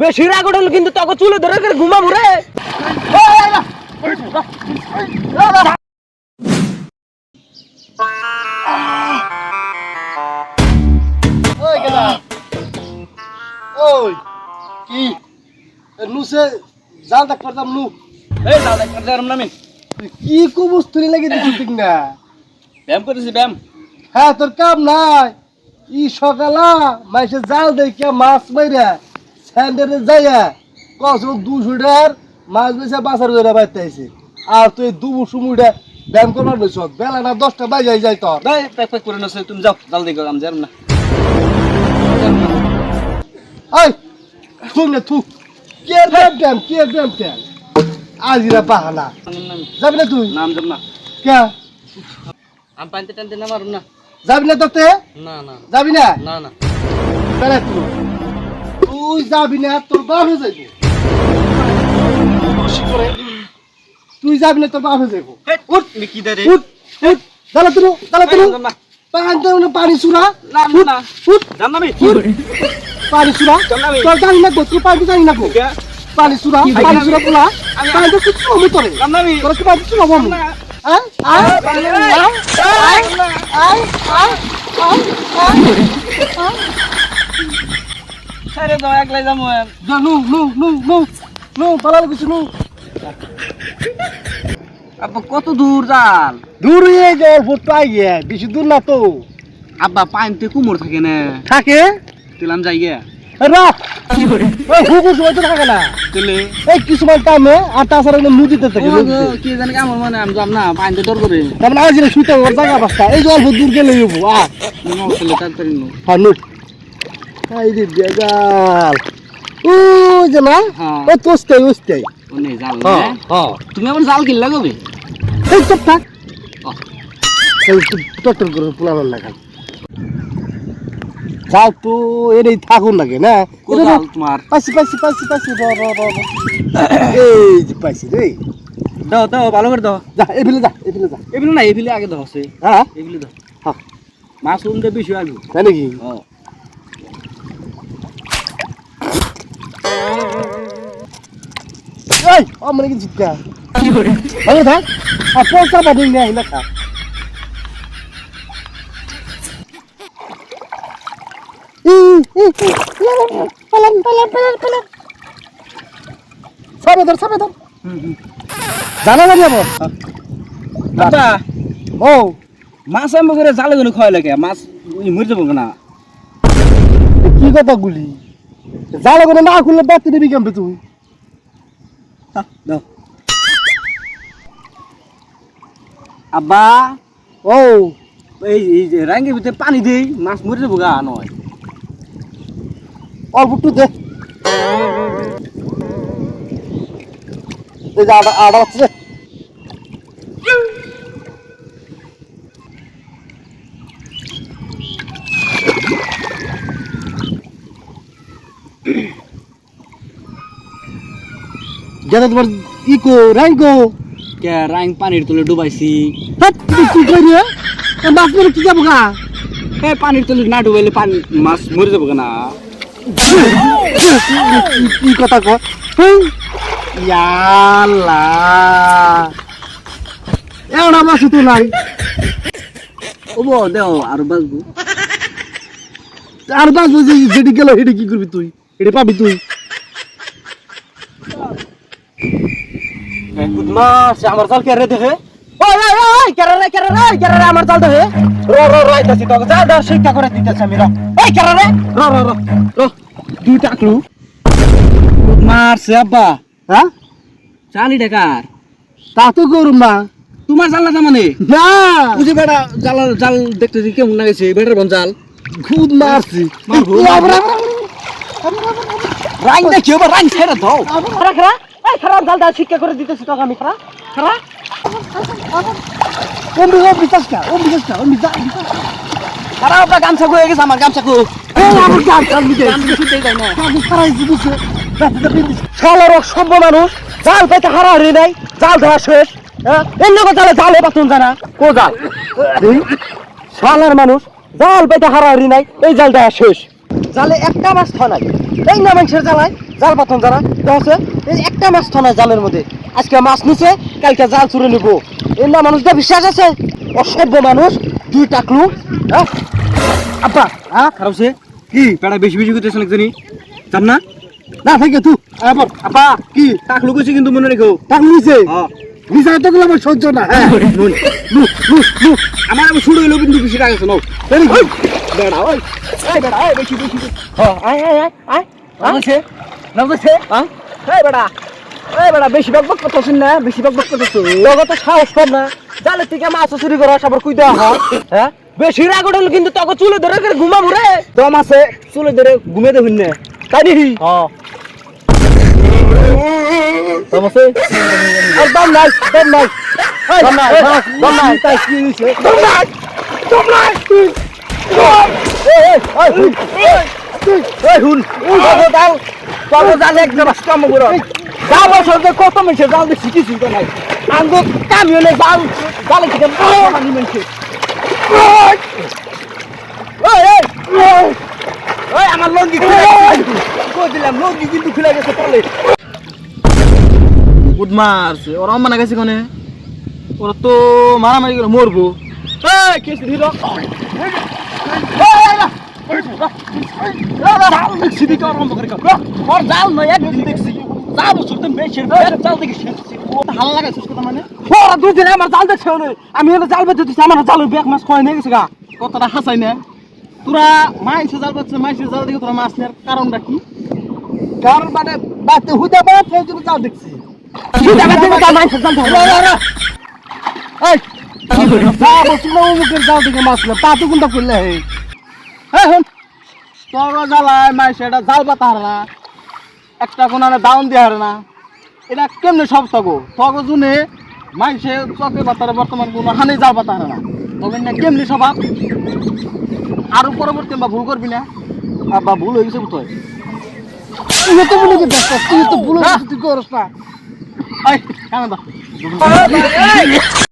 বেশি রাগ উঠল কিন্তু তোকে চুলে ধরে করে ঘুমাবো রে। ওই কি? নুসে জাল ডাক করতাম নু। এই দাও দেখ যারম নামি কি কুবুস তুলি লাগি দিছিস ঠিক না ব্যায়াম করেছি ব্যায়াম। হ্যাঁ তোর কাম নাই। ই সকালা মাইসে জাল দেখিয়া মাছ মাইরা স্যান্ডেলে যাইয়া কসম দুশো টাকার মাছ বেচা বাজার করে বাইতে আইছে। আর তুই দুবু সুমুটা ব্যায়াম করবার নইছ বেলা না দশটা বাজাই যায় তোর। প্যাক প্যাক করে নছে তুমি যাও জলদি করো আমি যারম না। এই থুক না থুক। কে ব্যায়াম ট্যাম কে ব্যায়াম ট্যাম? আজিরা বাহানা। যাবি না তুই? নাম যাব না। কে? আমি পানিতে টানতে না মারুম না। যাবি না তোতে? না না। যাবি না? না না। বেলা তুই। তুই যাবি না তোর বাপে যাইব। তুই যাবি না তোর বাপে যাইব। উঠ। কি উঠ উঠ। পানি না পানি সুরা না উঠ পানি। তোর জানি না পানি জানি না গো। পানি সুরা পোলা। পানি তো কিছু তোরে। তোর কি পানি কিছু দাও একলাই নু নু নু নু নু পালাল কিছু নু। আব্বা কত দূর যান? দূর হয়ে গিয়ে বেশি দূর না তো। আব্বা পানিতে কুমোর থাকে না। থাকে? তেলাম যাই গিয়া রাখ। ওই হুকুর সময় তো থাকে না। তেলে এই কিছুমান টাইমে আর তাছাড়া এগুলো নদীতে থাকে কি জানি কেমন মানে আমি যাম না পানিতে ডর করে। তারপরে আজ শুতে ওর জায়গা পাঁচটা এই অল্প দূর গেলে যাব আ। তেলে তাড়াতাড়ি নো। হ্যাঁ নুট এই রে বেগাল ও যে না হ্যাঁ। ও তোস্তাই ওস্তাই। জাল না। হ্যাঁ হ্যাঁ। তুমি আমার জাল কিনলা কবে? এই চুপ থাক করে পোলানোর লাগাল যাও তো এরই থাকুন লাগে না? কো পাইছি পাইছি পাইছি পাইছি। এই যে পাইছি রে। দাও দাও ভালো করে দাও। যা এফিলে যা এফিলে যা। এগুলো না এগুলি আগে দাও সে। হ্যাঁ? এগুলি দাও। হ্যাঁ মাছ উনতে বেশি আগে তাই নাকি? ও এই আমরা কি চিৎকা ভালো থাক আর পয়সা পাবি না না খা পালান পালান পালান পালান সাবে ধর সাবে ধর জানা যাবি আব্বা ও মাছ আমি করে জালে গুলো খাওয়াই লাগে মাছ মরে যাব না কি কথা গুলি জালে করে না খুললে বাতি দিবি কেমবে তুই? আব্বা ও। এই রাঙ্গের ভিতরে পানি দেই মাছ মরে যাব গা নয়। অল্প একটু দে এই যে আটা আটা হচ্ছে যেটা তোমার ইকো রাইকো কে রাং পানির তলে ডুবাইছি হাত তুই কি করি রে মাছ মেরে কি যাব গা এ পানির তলে না ডুবাইলে পানি মাছ মরে যাব না কি কথা কর এওড়া মাছ তো নাই ও বো দেও আর বাজবো আর বাস বুঝি যেটি গেল হেঁটে কি করবি তুই হেঁটে পাবি তুই আমার জাল কে দেখে ওই ওই ওই কেরে রে কেরে রে কেরে রে আমার জাল দেখে র র র আইতাছি তো জাল দাও শিক্ষা করে দিতেছি আমি র। ওই কেরে রে র র র। র দুই টাকলু। মারছে আব্বা। হ্যাঁ? চালি টাকার তা তো করুম না তোমার জাল না মানে না। বুঝি বেটা জাল জাল দেখতে কেমন লাগেছে বেটার বন জাল। খুদ মারছি। মারবো, ও, আবার, আবার, রাং দেখিও বা রাং ছেড়ে দাও। খারা খারা এই খারা জাল দা শিক্ষা করে দিতেছি তোকে আমি খারা খারা অসভ্য মানুষ জাল পাইতে হারাহারি নাই জাল জালে জালে জানা কো জাল শালার মানুষ জাল নাই। এই জালটা শেষ জালে একটা মাছ থনাই এই না মানুষের জ্বালায় জাল পাতন আছে এই একটা মাছ থনাই জালের মধ্যে। আজকে মাছ নিচে কালকে জাল চুরে নিব। এই না মানুষটা বিশ্বাস আছে অসভ্য মানুষ দুই টাকলু হ্যাঁ? আব্বা হ্যাঁ? খারাপ সে? কি পেড়া বেশি বেশি করতেছ নাকি জান? না? না থাকে তুই আবার আব্বা কি টাকলু কইছি কিন্তু মনে রেখো। টাকলু হ্যাঁ নিছে তো গুলো আমার সহ্য না হ্যাঁ? নু নু নু আমার আমি শুরু হইল কিন্তু বেশি টাকা ভেরি বেড়া ওই বেড়া বেশি বেশি। হ্যাঁ আয় আয় আয় আয়। নামছে নামছে হ্যাঁ? এই বেড়া। এই বেড়া বেশি বক বক করতেছিস না বেশি বক বক করতেছিস লগো তো সাহস কম না জালে থেকে মাছ চুরি করা সবার কুই দেওয়া হ্যাঁ বেশি রাগ উঠল কিন্তু তোকে চুলে ধরে করে ঘুমাবো রে দম আছে চুলে ধরে ঘুমিয়ে দেবেন না তাই দেখি হ্যাঁ দম আছে আর দম নাই দম নাই দম নাই দম নাই তাই কি হইছে দম নাই দম নাই এই হুন বাবু দাও বাবু জাল একদম কাম করো যা বছর কত মেছে জাল দিয়ে শিখেছি তো নাই আঙ্গো কামি হলে জাল জালে থেকে মানি ওই আমার লঙ্গি খুলে দিলাম লঙ্গি কিন্তু খুলে গেছে তলে গুড মারছে ওরা মানা গেছে কোনে ওরা তো মারামারি করে মরবো এই কেস দিল জাল নয় একদিন দেখছি যা বছর তো মেশের জাল দেখি হালা লাগাইছিস কথা মানে ওরা দুদিন আমার জাল দেখছে ওনে আমি ওনে জাল বেঁধে দিচ্ছি আমার জালের ব্যাগ মাছ খয় নিয়ে গেছে গা। কথাটা হাসাই না। তোরা মাইসে জাল পাচ্ছে মাইসে জাল দেখে তোরা মাছ নেওয়ার কারণটা কি? কারণ মানে বাতে হুদা বা সেই জন্য যাও দেখছি। দুটা বেঁধে দিচ্ছি আমার জাল ধরে এই কি করি যা বসু না অমুকের যাও দেখে মাছ না তা তো কোনটা করলে হে। হ্যাঁ হন তোরা জ্বালায় মাইসে এটা জাল পাতা হারে। না একটা কোনো দাউন দিয়ে হারে না। এটা কেমনে সব তগো? তগো জুনে মাইসে চকে পাতারে বর্তমান কোনো হানি পাতা হারে না। তবে না কেমনি স্বভাব আরও পরবর্তী বা ভুল করবি না। বা ভুল হয়ে গেছে তুই তো বলে কি ব্যস্ত তুই তো বলে তুই করস না। দা